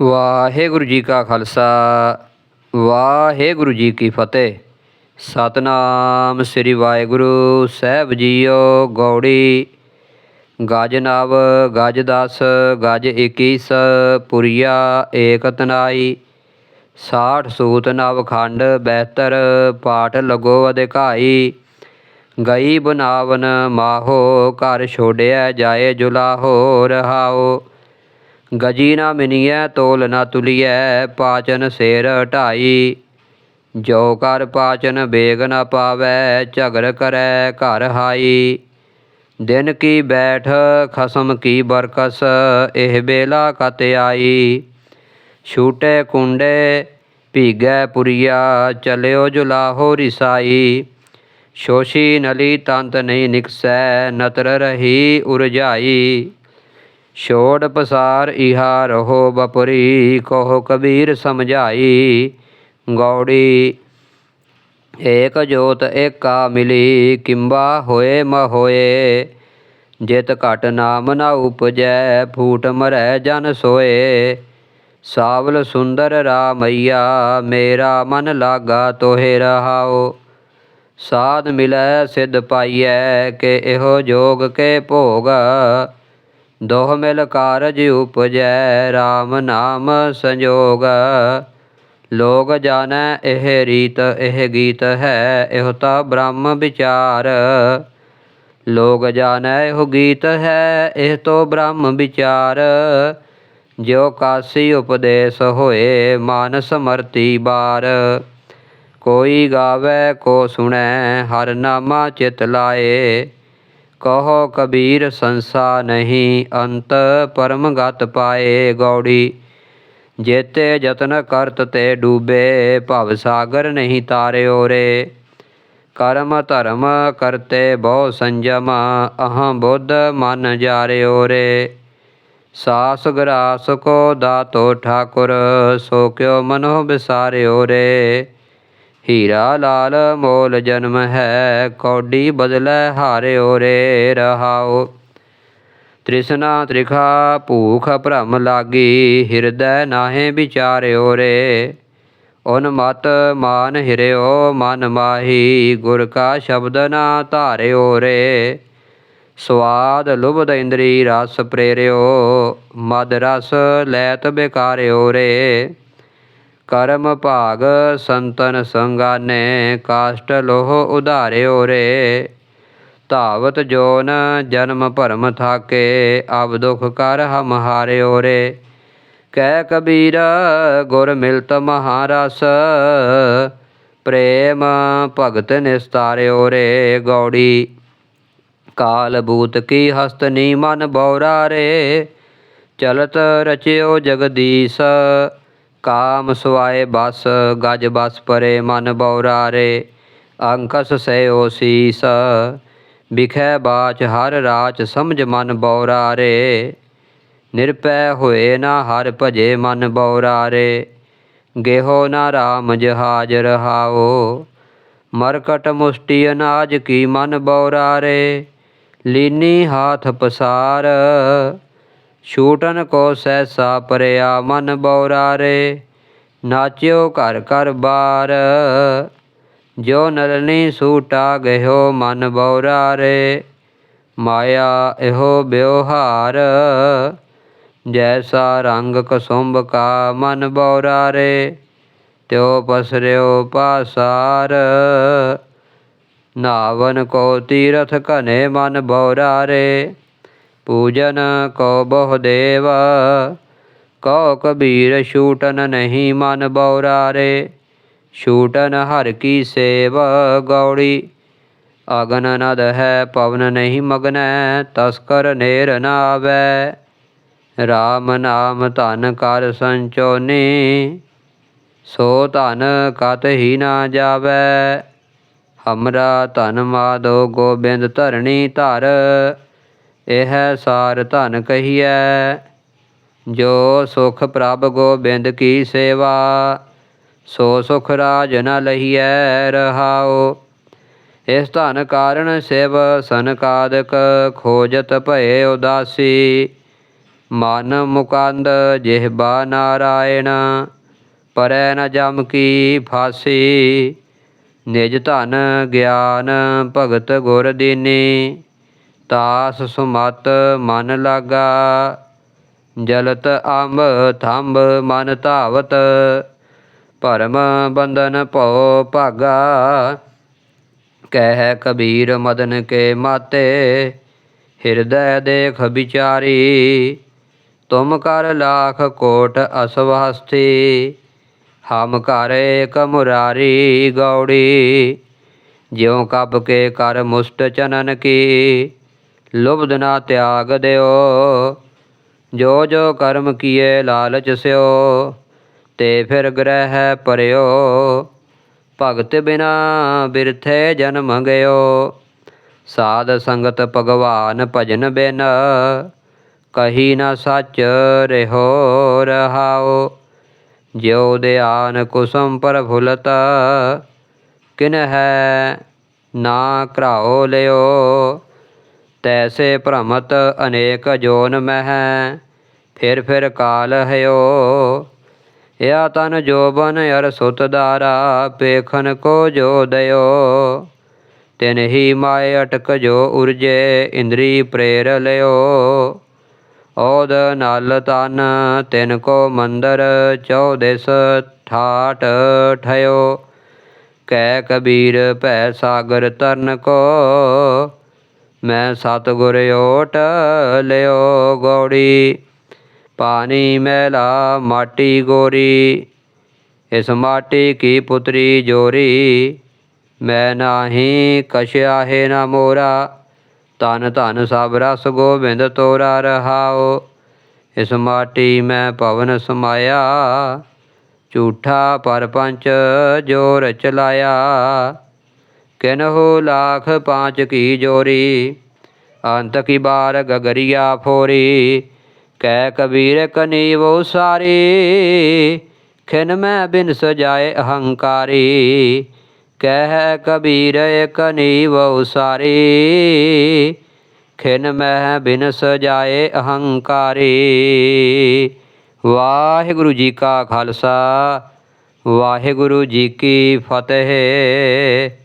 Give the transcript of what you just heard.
ਵਾਹਿਗੁਰੂ ਜੀ ਕਾ ਖਾਲਸਾ, ਵਾਹਿਗੁਰੂ ਜੀ ਕੀ ਫਤਿਹ। ਸਤਨਾਮ ਸ੍ਰੀ ਵਾਹਿਗੁਰੂ ਸਾਹਿਬ ਜੀਓ ਗੌੜੀ। ਗਜ ਨਵ, ਗਜ ਦਸ, ਗਜ 21 ਪੁਰੀਆ ਏਕ ਤਨਾਈ ਸਾਠ ਸੂਤ ਨਵ ਖੰਡ 72 ਪਾਠ ਲਗੋ ਅਧਿਕਾਈ। ਗਈ ਬਨਾਵਨ ਮਾਹੋ, ਘਰ ਛੋੜਿਆ ਜਾਏ ਜੁਲਾਹੋ ਰਹਾਓ। ਗਜੀ ਨਾ ਮਿਨੀਐ, ਤੋਲ ਨਾ ਤੁਲੀਐ, ਪਾਚਨ ਸੇਰ ਢਾਈ। ਜੋ ਕਰ ਪਾਚਨ ਬੇਗ ਨਾ ਪਾਵੈ, ਝਗੜ ਕਰੈ ਘਰ ਹਾਈ। ਦਿਨ ਕੀ ਬੈਠ, ਖਸਮ ਕੀ ਬਰਕਸ, ਇਹ ਬੇਲਾ ਕਤ ਆਈ। ਛੂਟੇ ਕੁੰਡੇ, ਭੀਗੈ ਪੁਰੀਆ, ਚਲਿਓ ਜੁਲਾਹੋ ਰਿਸਾਈ। ਸ਼ੋਸ਼ੀ ਨਲੀ ਤੰਤ ਨਹੀਂ ਨਿਕਸੈ, ਨਤਰ ਰਹੀ ਉਰਜਾਈ। ਛੋੜ ਪਸਾਰ ਇਹਾ ਰਹੋ ਬਪਰੀ, ਕਹੋ ਕਬੀਰ ਸਮਝਾਈ। ਗੌੜੀ, ਏਕ ਜੋਤ ਏਕਾ ਮਿਲੀ, ਕਿੰਬਾ ਹੋਏ ਮ ਹੋਏ। ਜਿਤ ਘਟ ਨਾਮ ਨਾ ਉਪਜੈ, ਫੂਟ ਮਰੈ ਜਨ ਸੋਏ। ਸਾਵਲ ਸੁੰਦਰ ਰਾਮਈਆ, ਮੇਰਾ ਮਨ ਲਾਗਾ ਤੋਹਿ ਰਹਾਓ। ਸਾਧ ਮਿਲੈ ਸਿਧ ਪਾਈਐ, ਕਿ ਇਹੋ ਜੋਗ ਕੇ ਭੋਗ। ਦੋਹ ਮਿਲ ਕਾਰਜ ਉਪਜੈ RAM ਨਾਮ ਸੰਜੋਗ। ਲੋਕ ਜਾਣੈ ਇਹ ਰੀਤ, ਇਹ ਗੀਤ ਹੈ, ਇਹੋ ਤਾ ਬ੍ਰਹਮ ਵਿਚਾਰ। ਲੋਕ ਜਾਣੈ ਇਹੋ ਗੀਤ ਹੈ, ਇਹ ਤੋ ਬ੍ਰਹਮ ਵਿਚਾਰ। ਜਿਉ ਕਾਸੀ ਉਪਦੇਸ਼ ਹੋਏ, ਮਨ ਸਮਰਤੀ ਬਾਰ। ਕੋਈ ਗਾਵੇ, ਕੋ ਸੁਣੈ, ਹਰ ਨਾਮਾ ਚਿਤ ਲਾਏ। ਕਹੋ ਕਬੀਰ ਸੰਸਾ ਨਹੀਂ, ਅੰਤ ਪਰਮ ਗਤ ਪਾਏ ਗੌੜੀ। ਜੇਤੇ ਯਤਨ ਕਰਤ ਤੇ ਡੂਬੇ, ਭਵ ਸਾਗਰ ਨਹੀਂ ਤਾਰਿਓ ਰੇ ਕਰਮ ਧਰਮ ਕਰਤੇ ਬਹੁ ਸੰਜਮ, ਅਹੰ ਬੁੱਧ ਮਨ ਜਾਰਿਓ ਰੇ ਸਾਸ ਗਰਾਸ ਕੋ ਦਾਤੋ ਠਾਕੁਰ, ਸੋ ਕਿਉ ਮਨੋ ਵਿਸਾਰਿਓ ਰੇ ਹੀਰਾ ਲਾਲ ਮੋਲ ਜਨਮ ਹੈ, ਕੌਡੀ ਬਦਲੈ ਹਾਰਿਓ ਰੇ ਰਹਾਓ। ਤ੍ਰਿਸ਼ਨਾ ਤ੍ਰਿਖਾ ਭੂਖ ਭ੍ਰਮ ਲਾਗੀ, ਹਿਰਦੈ ਨਾਹੇ ਵਿਚਾਰਿਓ ਰੇ ਓਨ ਮਤ ਮਾਨ ਹਿਰਿਓ, ਮਨ ਮਾਹੀ, ਗੁਰ ਕਾ ਸ਼ਬਦ ਨਾ ਧਾਰਿਓ ਰੇ ਸਵਾਦ ਲੁਭਦ ਇੰਦਰੀ ਰਸ ਪ੍ਰੇਰਿਓ, ਮਦ ਰਸ ਲੈਤ ਬਿਕਾਰਿਓ ਰੇ ਕਰਮ ਭਾਗ ਸੰਤਨ ਸੰਗਾਨੇ, ਕਾਸ਼ਟ ਲੋਹ ਉਧਾਰਿਓ ਰੇ ਧਾਵਤ ਜੋਨ ਜਨਮ ਭਰਮ ਥਾਕੇ, ਅਬ ਦੁਖ ਕਰ ਹਮ ਹਾਰਿਓ ਰੇ ਕਹਿ ਕਬੀਰ, ਗੁਰ ਮਿਲਤ ਮਹਾਰਸ ਪ੍ਰੇਮ ਭਗਤ ਨਿਸਤਾਰਿਓ ਰੇ ਗੌੜੀ। ਕਾਲ ਬੂਤ ਕੀ ਹਸਤਨੀ ਮਨ ਬੌਰਾ ਰੇ ਚਲਤ ਰਚਿਓ ਜਗਦੀਸ਼। ਕਾਮ ਸੁਆਏ ਬਸ, ਗਜ ਬਸ ਪਰੇ ਮਨ ਬੌਰਾਰੇ, ਅੰਕਸ ਸਇਓ ਸੀਸ। ਵਿਖੈ ਬਾਚ ਹਰ ਰਾਚ ਸਮਝ ਮਨ ਬੌਰਾਰੇ, ਨਿਰਪੈ ਹੋਏ ਨਾ ਹਰ ਭਜੇ ਮਨ ਬਉਰਾਰੇ ਗੇਹੋ ਨਾ ਰਾਮ ਜਹਾਜ ਰਹਾਓ, ਮਰਕਟ ਮੁਸ਼ਟੀ ਅਨਾਜ ਕੀ ਮਨ ਬਉਰਾਰੇ ਲੀਨੀ ਹਾਥ ਪਸਾਰ ਛੂਟਨ ਕੋ ਸਹਿਸਾ ਪਰਿਆ ਮਨ ਬੌਰਾਰੇ, ਨਾਚਿਓ ਘਰ ਘਰ ਬਾਰ। ਜੋ ਨਲਨੀ ਸੂਟਾ ਗਇਓ ਮਨ ਬੌਰਾਰੇ, ਮਾਇਆ ਇਹੋ ਬਿਵਹਾਰ ਜੈਸਾ ਰੰਗ ਕਸੁੰਭ ਕਾ ਮਨ ਬੌਰਾਰੇ, ਤਿਉ ਪਸਰਿਓ ਪਾਸਾਰ। ਨਾਵਨ ਕੋ ਤੀਰਥ ਘਨੇ ਮਨ ਬੌਰਾਰੇ ਪੂਜਨ ਕੋ ਬਹੁ ਦੇਵ, ਕਉ ਕਬੀਰ ਛੂਟਨ ਨਹੀਂ ਮਨ ਬੌਰਾ ਰੇ ਛੂਟਨ ਹਰ ਕੀ ਸੇਵ ਗੌੜੀ, ਅਗਨ ਨਦ ਹੈ ਪਵਨ ਨਹੀਂ ਮਗਨੈ ਤਸਕਰ ਨੇਰ ਨ ਆਵੈ RAM ਨਾਮ ਧਨ ਕਰ ਸੰਚੋਨੀ, ਸੋ ਧਨ ਕਤ ਹੀ ਨਾ ਜਾਵੈ। ਹਮਰਾ ਧਨ ਮਾਦੋ ਗੋਬਿੰਦ ਧਰਣੀ ਧਰ ਇਹ ਸਾਰ ਧਨ ਕਹੀਐ, ਜੋ ਸੁਖ ਪ੍ਰਭ ਗੋਬਿੰਦ ਕੀ ਸੇਵਾ, ਸੋ ਸੁਖ ਰਾਜ ਨ ਲਹੀਐ ਰਹਾਓ ਇਸ ਧਨ ਕਾਰਨ ਸਿਵ ਸਨਕਾਦਿਕ ਖੋਜਤ ਭਏ ਉਦਾਸੀ। ਮਨ ਮੁਕੰਦ ਜਿਹਬਾ ਨਾਰਾਇਣ, ਪਰੈ ਨ ਜਮ ਕੀ ਫਾਸੀ। ਨਿਜ ਧਨ ਗਿਆਨ ਭਗਤ ਗੁਰ ਦੀਨੀ ਤਾਸ ਸੁਮਤ ਮਨ ਲਾਗਾ, ਜਲਤ ਅੰਬ ਥੰਬ ਮਨ ਧਾਵਤ, ਭਰਮ ਬੰਧਨ ਭਉ ਭਾਗਾ, ਕਹਿ ਕਬੀਰ ਮਦਨ ਕੇ ਮਾਤੇ, ਹਿਰਦੈ ਦੇਖ ਵਿਚਾਰੀ, ਤੁਮ ਕਰ ਲਾਖ ਕੋਟ ਅਸਵਸਤੀ ਹਮ ਕਰ ਏਕ ਮੁਰਾਰੀ ਗੌੜੀ, ਜਿਉ ਕਬ ਕੇ ਕਰ ਮੁਸਟ ਚਨਨ ਕੀ। ਲੁਬਧ ਨਾ ਤਿਆਗ ਦਿਓ। ਜੋ ਜੋ ਕਰਮ ਕੀਏ ਲਾਲਚ ਸਿਓ, ਤੇ ਫਿਰ ਗ੍ਰਹਿ ਪਰਿਓ ਭਗਤ ਬਿਨਾ ਬਿਰਥੇ ਜਨਮ ਗਇਓ ਸਾਧ ਸੰਗਤ ਭਗਵਾਨ ਭਜਨ ਬਿਨ, ਕਹੀ ਨਾ ਸੱਚ ਰਹਿਓ ਰਹਾਓ। ਜਿਉ ਦਿਆਨ ਕੁਸਮ ਪ੍ਰਫੁਲਤ, ਕਿਨ ਹੈ ਨਾ ਘਰਾਓ ਲਿਓ। ਤੈਸੇ ਭ੍ਰਮਤ ਅਨੇਕ ਜੋਨ ਮਹਿ, ਫਿਰ ਫਿਰ ਕਾਲ ਹਯੋ। ਯਾ ਤਨ ਜੋਬਨ ਅਰ ਸੁਤ ਦਾਰਾ ਪੇਖਨ ਕੋ ਜੋ ਦਇਓ ਤਿਨ ਹੀ ਮਾਇ ਅਟਕ ਜੋ ਉਰਜੇ, ਇੰਦਰੀ ਪ੍ਰੇਰ ਲਿਓ ਔਦ ਨਲ ਤਨ, ਤਿਨ ਕੋ ਮੰਦਰ ਚੌਦਿਸ ਠਾਟ ਠਇਓ ਕਹਿ ਕਬੀਰ ਭੈ ਸਾਗਰ ਤਰਨ ਕੋ ਮੈਂ ਸਤਿਗੁਰ ਓਟ ਲਿਓ ਗੌੜੀ, ਪਾਣੀ ਮੈਲਾ ਮਾਟੀ ਗੋਰੀ। ਇਸ ਮਾਟੀ ਕੀ ਪੁਤਰੀ ਜੋਰੀ, ਮੈਂ ਨਾਹੀ ਕਛਿਆ ਹੈ ਨਾ ਮੋਰਾ। ਤਨ ਧਨ ਸਭ ਰਸ ਗੋਬਿੰਦ ਤੋਰਾ ਰਹਾਓ। ਇਸ ਮਾਟੀ ਮੈਂ ਪਵਨ ਸਮਾਇਆ, ਝੂਠਾ ਪਰਪੰਚ ਜੋ ਰਚ ਲਾਇਆ ਕਿਨਹੂ ਲਾਖ ਪਾਂਚ ਕੀ ਜੋਰੀ, ਅੰਤ ਕੀ ਬਾਰ ਗਗਰੀਆ ਫੋਰੀ ਕਹਿ ਕਬੀਰ ਕਨੀਵੋ ਸਾਰੀ, ਖਿਨ ਮੈਂ ਬਿਨ ਸਜਾਏ ਅਹੰਕਾਰੀ, ਕਹਿ ਕਬੀਰ ਕਨੀਵੋ ਸਾਰੀ, ਖਿਨ ਮੈਂ ਬਿਨ ਸਜਾਏ ਅਹੰਕਾਰੀ। ਵਾਹਿਗੁਰੂ ਜੀ ਕਾ ਖਾਲਸਾ, ਵਾਹਿਗੁਰੂ ਜੀ ਕੀ ਫਤਿਹ।